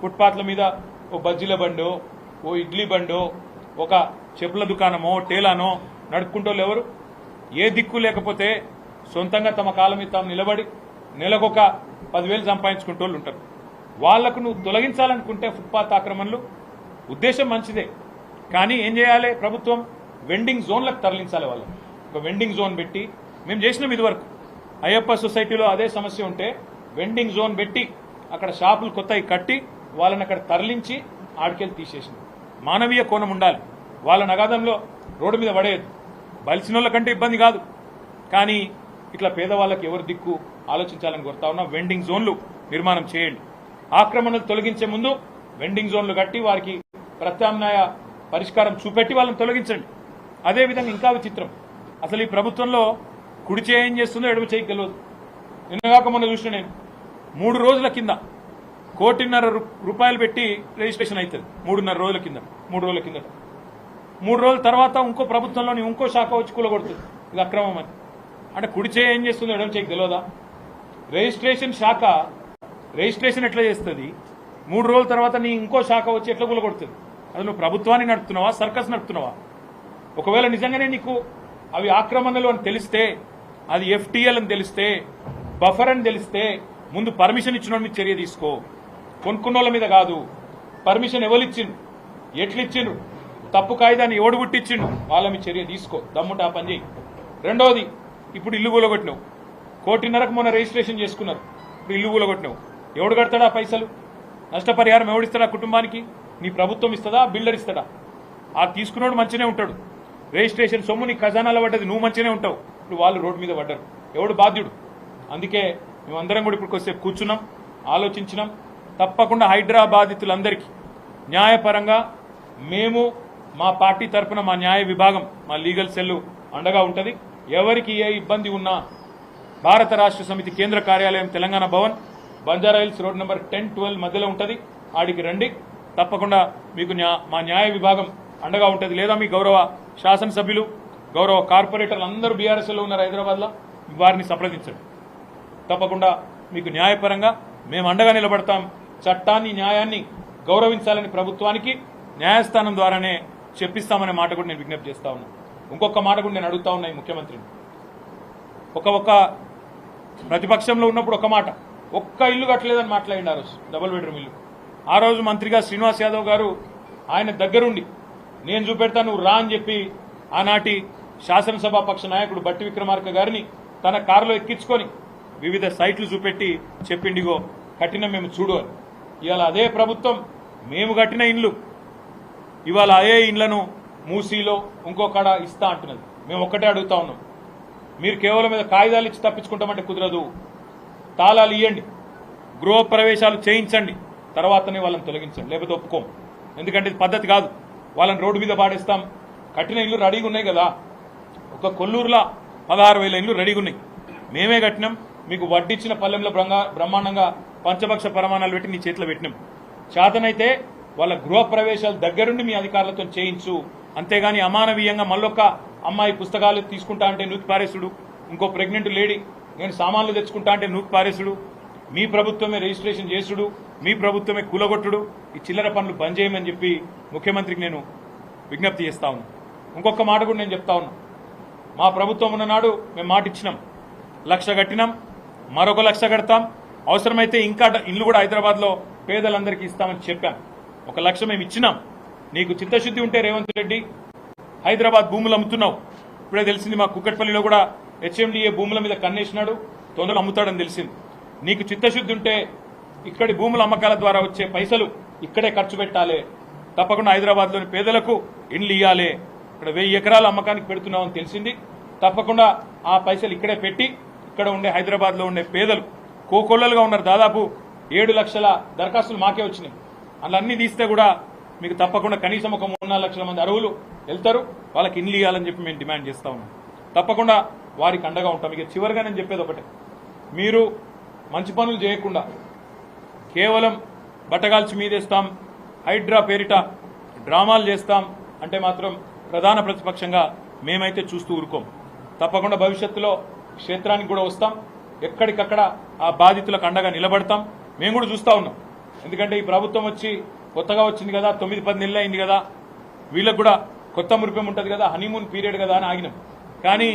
ఫుట్పాత్ల మీద ఓ బజ్జీల బండో ఓ ఇడ్లీ బండో ఒక చెప్పుల దుకాణమో టేలానో నడుపుకుంటోళ్ళు ఎవరు? ఏ దిక్కు లేకపోతే సొంతంగా తమ కాలం మీద తాము నిలబడి నెలకొక పదివేలు సంపాదించుకుంటోళ్ళు ఉంటారు. వాళ్ళకు నువ్వు తొలగించాలనుకుంటే ఫుట్పాత్ ఆక్రమణలు ఉద్దేశం మంచిదే. కానీ ఏం చేయాలి ప్రభుత్వం? వెండింగ్ జోన్లకు తరలించాలి వాళ్ళు ఒక వెండింగ్ జోన్ పెట్టి మేము చేసినాం ఇదివరకు. అయ్యప్ప సొసైటీలో అదే సమస్య ఉంటే వెండింగ్ జోన్ పెట్టి అక్కడ షాపులు కొత్తవి కట్టి వాళ్ళని అక్కడ తరలించి ఆడికెళ్ళి తీసేసింది. మానవీయ కోణం ఉండాలి. వాళ్ళ నగాదంలో రోడ్డు మీద పడేయద్దు. బలిసిన ఇబ్బంది కాదు. కానీ ఇట్లా పేదవాళ్ళకి ఎవరు దిక్కు ఆలోచించాలని కోరుతా ఉన్నా వెండింగ్ జోన్లు నిర్మాణం చేయండి. ఆక్రమణలు తొలగించే ముందు వెండింగ్ జోన్లు కట్టి వారికి ప్రత్యామ్నాయ పరిష్కారం చూపెట్టి వాళ్ళని తొలగించండి. అదేవిధంగా ఇంకా విచిత్రం. అసలు ఈ ప్రభుత్వంలో కుడి చేయం ఏం చేస్తుందో ఎడమ చేయగలదు నిన్నగాక మొన్న చూసిన నేను. మూడు రోజుల కింద కోటిన్నర రూపాయలు పెట్టి రిజిస్ట్రేషన్ అవుతుంది మూడున్నర రోజుల కింద మూడు రోజుల కిందట. మూడు రోజుల తర్వాత ఇంకో ప్రభుత్వంలోని ఇంకో శాఖ వచ్చి కూలగొడుతుంది. ఇది అక్రమం అని. అంటే కుడి చేయి ఏం చేస్తుంది ఎడం చేయకు తెలియదా రిజిస్ట్రేషన్ శాఖ రిజిస్ట్రేషన్ ఎట్లా చేస్తుంది? మూడు రోజుల తర్వాత నీ ఇంకో శాఖ వచ్చి ఎట్లా కూలగొడుతుంది? అది నువ్వు ప్రభుత్వాన్ని నడుపుతున్నావా సర్కస్ నడుపుతున్నావా? ఒకవేళ నిజంగానే నీకు అవి ఆక్రమణలు అని తెలిస్తే అది ఎఫ్టీఎల్ అని తెలిస్తే బఫర్ అని తెలిస్తే ముందు పర్మిషన్ ఇచ్చిన మీద చర్య తీసుకో. కొనుక్కున్నోళ్ళ మీద కాదు. పర్మిషన్ ఎవరిచ్చిండు? ఎట్లిచ్చిండు? తప్పు కాయిదాన్ని ఎవడు పుట్టించిండు వాళ్ళ మీ చర్య తీసుకో. దమ్ముట ఆ పని చేయి రెండోది ఇప్పుడు ఇల్లు కూలగొట్టినావు. కోటిన్నరకు మొన్న రిజిస్ట్రేషన్ చేసుకున్నారు. ఇప్పుడు ఇల్లు కూలగొట్టినావు. ఎవడు కడతాడా పైసలు? నష్టపరిహారం ఎవడిస్తాడా కుటుంబానికి? నీ ప్రభుత్వం ఇస్తుందా? బిల్డర్ ఇస్తాడా? ఆ తీసుకున్నాడు మంచినే ఉంటాడు. రిజిస్ట్రేషన్ సొమ్ము నీ ఖజానాలో పడ్డది. నువ్వు మంచిగానే ఉంటావు. ఇప్పుడు వాళ్ళు రోడ్డు మీద పడ్డారు. ఎవడు బాధ్యుడు? అందుకే మేమందరం కూడా ఇప్పుడు కొద్దిసేపు కూర్చున్నాం ఆలోచించినాం. తప్పకుండా హైడ్రా బాధితులందరికీ న్యాయపరంగా మేము మా పార్టీ తరపున మా న్యాయ విభాగం మా లీగల్ సెల్ అండగా ఉంటుంది. ఎవరికి ఏ ఇబ్బంది ఉన్నా భారత రాష్ట్ర సమితి కేంద్ర కార్యాలయం Telangana Bhavan Banjara Hills road number ten twelve మధ్యలో ఉంటుంది. ఆడికి రండి. తప్పకుండా మీకు మా న్యాయ విభాగం అండగా ఉంటుంది లేదా మీ గౌరవ శాసనసభ్యులు గౌరవ కార్పొరేటర్లు అందరూ బీఆర్ఎస్లో ఉన్నారు హైదరాబాద్లో వారిని సంప్రదించండి. తప్పకుండా మీకు న్యాయపరంగా మేము అండగా నిలబడతాం. చట్టాన్ని న్యాయాన్ని గౌరవించాలని ప్రభుత్వానికి న్యాయస్థానం ద్వారానే చెప్పిస్తామనే మాట కూడా నేను విజ్ఞప్తి చేస్తా ఉన్నా. ఇంకొక మాట కూడా నేను అడుగుతా ఉన్నా ఈ ముఖ్యమంత్రిని. ఒక ఒక ప్రతిపక్షంలో ఉన్నప్పుడు ఒక మాట ఒక్క ఇల్లు కట్టలేదని మాట్లాడింది ఆ రోజు డబుల్ బెడ్రూమ్ ఇల్లు. ఆ రోజు మంత్రిగా శ్రీనివాస్ యాదవ్ గారు ఆయన దగ్గరుండి నేను చూపెడతా నువ్వు రా అని చెప్పి ఆనాటి శాసనసభా పక్ష నాయకుడు బట్టి విక్రమార్క గారిని తన కారులో ఎక్కించుకొని వివిధ సైట్లు చూపెట్టి చెప్పిండిగో కఠినం మేము చూడు అని. ఇవాళ అదే ప్రభుత్వం మేము కట్టిన ఇండ్లు. ఇవాళ అదే ఇండ్లను మూసీలో ఇంకో కాడ ఇస్తా అంటున్నది. మేము ఒక్కటే అడుగుతా ఉన్నాం. మీరు కేవలం మీద కాగితాలు ఇచ్చి తప్పించుకుంటామంటే కుదరదు. తాళాలు ఇవ్వండి గృహప్రవేశాలు చేయించండి. తర్వాతనే వాళ్ళని తొలగించండి. లేకపోతే ఒప్పుకోం. ఎందుకంటే ఇది పద్ధతి కాదు. వాళ్ళని రోడ్డు మీద పాడేస్తాం. కట్టిన ఇల్లు రెడీగా ఉన్నాయి కదా. ఒక కొల్లూరులో పదహారు వేల ఇల్లు రెడీగా ఉన్నాయి. మేమే కట్టినాం. మీకు వడ్డిచ్చిన పల్లెంలో బ్రహ్మాండంగా పంచభక్ష పరమాణాలు పెట్టి నీ చేతిలో పెట్టినాం. చేతనైతే వాళ్ళ గృహ ప్రవేశాలు దగ్గరుండి మీ అధికారులతో చేయించు. అంతేగాని అమానవీయంగా మళ్ళొక్క అమ్మాయి పుస్తకాలు తీసుకుంటా అంటే నూకి పారేసుడు. ఇంకో ప్రెగ్నెంట్ లేడీ నేను సామాన్లు తెచ్చుకుంటా అంటే నూకి పారేసుడు. మీ ప్రభుత్వమే రిజిస్ట్రేషన్ చేసుడు మీ ప్రభుత్వమే కూలగొట్టుడు. ఈ చిల్లర పనులు బంద్ చేయమని చెప్పి ముఖ్యమంత్రికి నేను విజ్ఞప్తి చేస్తా ఉన్నా. ఇంకొక మాట కూడా నేను చెప్తా ఉన్నా. మా ప్రభుత్వం ఉన్ననాడు మేము మాట ఇచ్చినాం లక్ష కట్టినాం మరొక లక్ష కడతాం అవసరమైతే ఇంకా ఇల్లు కూడా హైదరాబాద్లో పేదలందరికీ ఇస్తామని చెప్పాం ఒక లక్ష మేము ఇచ్చినాం. నీకు చిత్తశుద్ధి ఉంటే రేవంత్ రెడ్డి హైదరాబాద్ భూములు అమ్ముతున్నావు. ఇప్పుడే తెలిసింది మా కుక్కట్పల్లిలో కూడా హెచ్ఎండిఏ భూముల మీద కన్నేసినాడు తొందరలో అమ్ముతాడని తెలిసింది. నీకు చిత్తశుద్ధి ఉంటే ఇక్కడి భూముల అమ్మకాల ద్వారా వచ్చే పైసలు ఇక్కడే ఖర్చు పెట్టాలి. తప్పకుండా హైదరాబాద్లోని పేదలకు ఇండ్లు ఇవ్వాలి ఇక్కడ వెయ్యి ఎకరాల అమ్మకానికి పెడుతున్నామని తెలిసింది. తప్పకుండా ఆ పైసలు ఇక్కడే పెట్టి ఇక్కడ ఉండే హైదరాబాద్లో ఉండే పేదలు కోకొల్లలుగా ఉన్నారు. దాదాపు ఏడు లక్షల దరఖాస్తులు మాకే వచ్చినాయి. అలా అన్ని తీస్తే కూడా మీకు తప్పకుండా కనీసం ఒక మూడు నాలుగు లక్షల మంది అరువులు వెళ్తారు. వాళ్ళకి ఇన్లు ఇవ్వాలని చెప్పి మేము డిమాండ్ చేస్తా ఉన్నాం. తప్పకుండా వారికి అండగా ఉంటాం. ఇక చివరిగా నేను చెప్పేది ఒకటే. మీరు మంచి పనులు చేయకుండా కేవలం బట్టగాల్చి మీదేస్తాం హైడ్రా పేరిట డ్రామాలు చేస్తాం అంటే మాత్రం ప్రధాన ప్రతిపక్షంగా మేమైతే చూస్తూ ఊరుకోం. తప్పకుండా భవిష్యత్తులో క్షేత్రానికి కూడా వస్తాం. ఎక్కడికక్కడ ఆ బాధితులకు అండగా నిలబడతాం. మేము కూడా చూస్తా ఉన్నాం. ఎందుకంటే ఈ ప్రభుత్వం వచ్చి కొత్తగా వచ్చింది కదా తొమ్మిది పది నెలలు అయింది కదా. వీళ్ళకు కూడా కొత్త మురిపం ఉంటుంది కదా హనీమూన్ పీరియడ్ కదా అని ఆగినాం. కానీ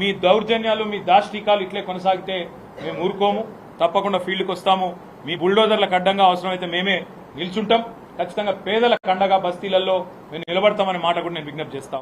మీ దౌర్జన్యాలు మీ దాష్టికాలు ఇట్లే కొనసాగితే మేము ఊరుకోము. తప్పకుండా ఫీల్డ్కి వస్తాము. మీ బుల్డోజర్లకు అడ్డంగా అవసరమైతే మేమే నిల్చుంటాం. ఖచ్చితంగా పేదల కండగా బస్తీలలో మేము నిలబడతామనే మాట కూడా నేను విజ్ఞప్తి చేస్తాం